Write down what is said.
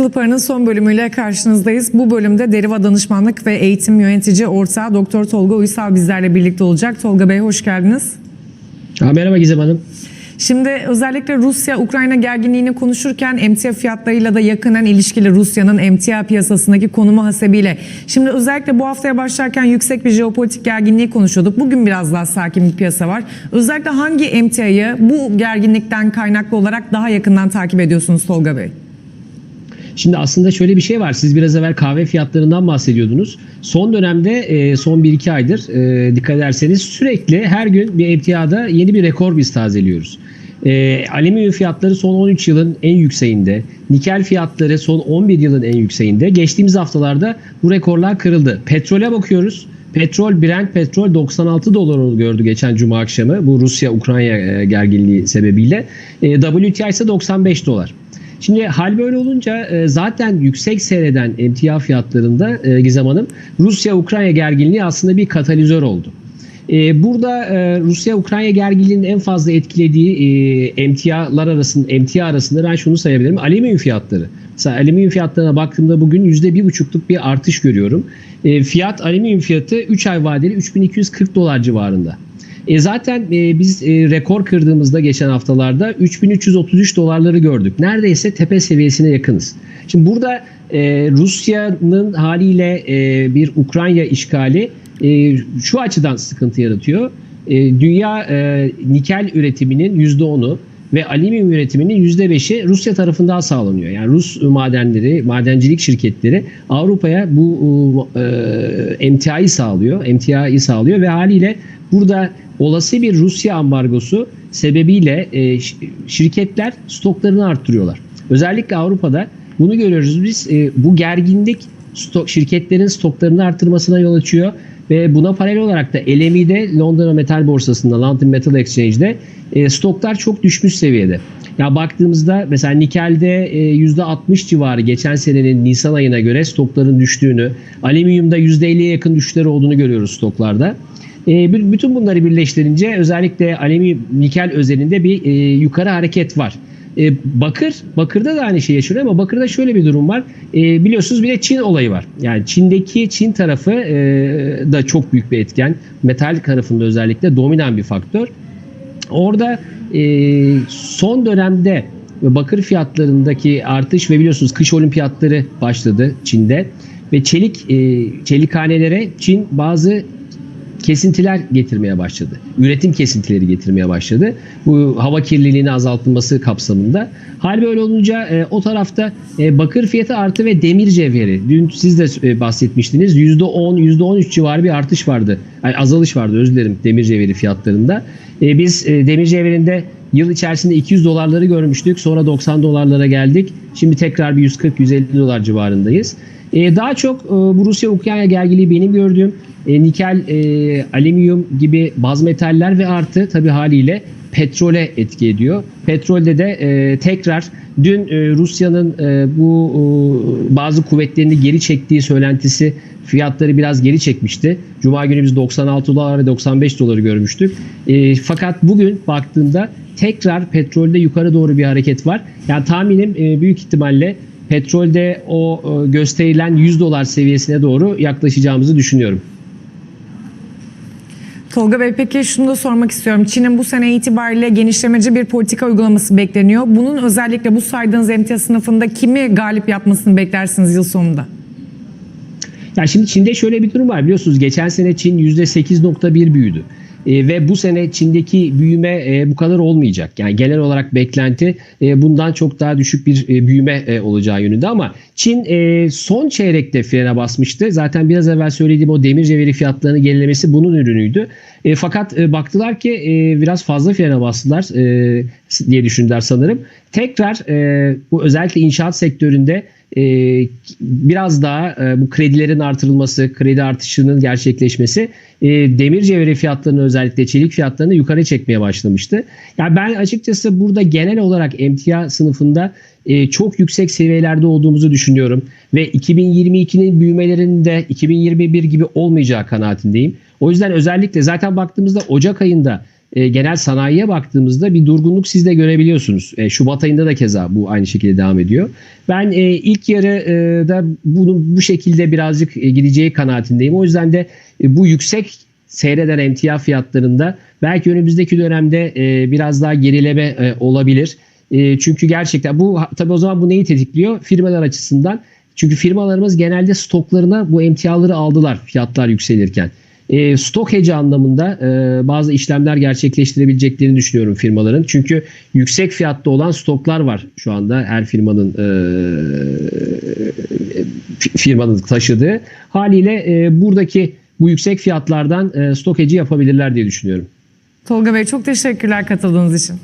Kılı Para'nın son bölümüyle karşınızdayız. Bu bölümde deriva danışmanlık ve eğitim yönetici ortağı Doktor Tolga Uysal bizlerle birlikte olacak. Tolga Bey hoş geldiniz. Ha, merhaba Gizem Hanım. Şimdi özellikle Rusya-Ukrayna gerginliğini konuşurken emtia fiyatlarıyla da yakından ilişkili Rusya'nın emtia piyasasındaki konumu hasebiyle. Şimdi özellikle bu haftaya başlarken yüksek bir jeopolitik gerginliği konuşuyorduk. Bugün biraz daha sakin bir piyasa var. Özellikle hangi emtiayı bu gerginlikten kaynaklı olarak daha yakından takip ediyorsunuz Tolga Bey? Şimdi aslında şöyle bir şey var. Siz biraz evvel kahve fiyatlarından bahsediyordunuz. Son dönemde e, son 1-2 aydır e, dikkat ederseniz sürekli her gün bir emtiada yeni bir rekor biz tazeliyoruz. E, alüminyum fiyatları son 13 yılın en yükseğinde. Nikel fiyatları son 11 yılın en yükseğinde. Geçtiğimiz haftalarda bu rekorlar kırıldı. Petrole bakıyoruz. Petrol, Brent petrol 96 dolar gördü geçen cuma akşamı bu Rusya-Ukrayna gerginliği sebebiyle. E, WTI ise 95 dolar. Şimdi hal böyle olunca e, zaten yüksek seyreden emtia fiyatlarında e, Gizem Hanım Rusya-Ukrayna gerginliği aslında bir katalizör oldu. E, burada Rusya-Ukrayna gerginliğinin en fazla etkilediği emtialar arasında, emtia arasında ben şunu sayabilirim. Alüminyum fiyatları. Mesela alüminyum fiyatlarına baktığımda bugün %1,5'luk bir artış görüyorum. Fiyat alüminyum fiyatı 3 ay vadeli 3240 dolar civarında. E zaten e, biz e, rekor kırdığımızda geçen haftalarda 3333 dolarları gördük. Neredeyse tepe seviyesine yakınız. Şimdi burada e, Rusya'nın haliyle e, bir Ukrayna işgali e, şu açıdan sıkıntı yaratıyor. E, dünya e, nikel üretiminin %10'u ve alüminyum üretiminin %5'i Rusya tarafından sağlanıyor. Yani Rus madenleri, madencilik şirketleri Avrupa'ya bu e, emtiayı sağlıyor, emtiayı sağlıyor ve haliyle burada olası bir Rusya ambargosu sebebiyle e, şirketler stoklarını arttırıyorlar. Özellikle Avrupa'da bunu görüyoruz biz. E, bu gerginlik stok, şirketlerin stoklarını arttırmasına yol açıyor ve buna paralel olarak da LME'de Londra Metal Borsası'nda London Metal Exchange'de e, stoklar çok düşmüş seviyede. Ya baktığımızda mesela nikel'de e, %60 civarı geçen senenin Nisan ayına göre stokların düştüğünü, alüminyumda %50'ye yakın düşüşler olduğunu görüyoruz stoklarda. E, bütün bunları birleştirince özellikle alüminyum nikel özelinde bir e, yukarı hareket var. E, bakır, bakırda da aynı şey yaşanıyor ama bakırda şöyle bir durum var. E, biliyorsunuz bir de Çin olayı var. Yani Çin'deki Çin tarafı e, da çok büyük bir etken. Metal tarafında özellikle dominan bir faktör. Orada e, son dönemde bakır fiyatlarındaki artış ve biliyorsunuz kış olimpiyatları başladı Çin'de ve çelik e, çelikhanelere Çin bazı kesintiler getirmeye başladı. Üretim kesintileri getirmeye başladı. Bu hava kirliliğini azaltılması kapsamında. Hal böyle olunca e, o tarafta e, bakır fiyatı artı ve demir cevheri. Dün siz de e, bahsetmiştiniz. %10, %13 civarı bir artış vardı. Yani azalış vardı özür dilerim demir cevheri fiyatlarında. E, biz e, demir cevherinde yıl içerisinde 200 dolarları görmüştük. Sonra 90 dolarlara geldik. Şimdi tekrar bir 140-150 dolar civarındayız. E, daha çok e, bu Rusya-Ukrayna gerginliği benim gördüğüm e, nikel, e, alüminyum gibi baz metaller ve artı tabi haliyle petrole etki ediyor. Petrolde de e, tekrar dün e, Rusya'nın e, bu e, bazı kuvvetlerini geri çektiği söylentisi fiyatları biraz geri çekmişti. Cuma günü biz 96 dolar ve 95 doları görmüştük. E, fakat bugün baktığımda tekrar petrolde yukarı doğru bir hareket var. Yani tahminim e, büyük ihtimalle petrolde o e, gösterilen 100 dolar seviyesine doğru yaklaşacağımızı düşünüyorum. Tolga Bey peki şunu da sormak istiyorum. Çin'in bu sene itibariyle genişlemeci bir politika uygulaması bekleniyor. Bunun özellikle bu saydığınız emtia sınıfında kimi galip yapmasını beklersiniz yıl sonunda? Ya şimdi Çin'de şöyle bir durum var biliyorsunuz geçen sene Çin %8.1 büyüdü. E, ve bu sene Çin'deki büyüme e, bu kadar olmayacak. Yani genel olarak beklenti e, bundan çok daha düşük bir büyüme olacağı yönünde ama Çin son çeyrekte frene basmıştı. Zaten biraz evvel söylediğim o demir cevheri fiyatlarının gerilemesi bunun ürünüydü. Fakat baktılar ki biraz fazla frene bastılar diye düşündüler sanırım. Tekrar e, bu özellikle inşaat sektöründe e, biraz daha e, bu kredilerin artırılması, kredi artışının gerçekleşmesi e, demir cevheri fiyatlarını özellikle çelik fiyatlarını yukarı çekmeye başlamıştı. Yani ben açıkçası burada genel olarak emtia sınıfında e, çok yüksek seviyelerde olduğumuzu düşünüyorum ve 2022'nin büyümelerinde 2021 gibi olmayacağı kanaatindeyim. O yüzden özellikle zaten baktığımızda Ocak ayında e, genel sanayiye baktığımızda bir durgunluk siz de görebiliyorsunuz. E, Şubat ayında da keza bu aynı şekilde devam ediyor. Ben e, ilk yarıda bunun bu şekilde birazcık e, gideceği kanaatindeyim. O yüzden de e, bu yüksek seyreden emtia fiyatlarında belki önümüzdeki dönemde e, biraz daha gerileme e, olabilir. E, çünkü gerçekten bu tabii o zaman bu neyi tetikliyor? Firmalar açısından. Çünkü firmalarımız genelde stoklarına bu emtiaları aldılar fiyatlar yükselirken. E, stok hece anlamında e, bazı işlemler gerçekleştirebileceklerini düşünüyorum firmaların. Çünkü yüksek fiyatta olan stoklar var şu anda her firmanın e, fi- firmanın taşıdığı. Haliyle e, buradaki bu yüksek fiyatlardan e, stok heci yapabilirler diye düşünüyorum. Tolga Bey çok teşekkürler katıldığınız için.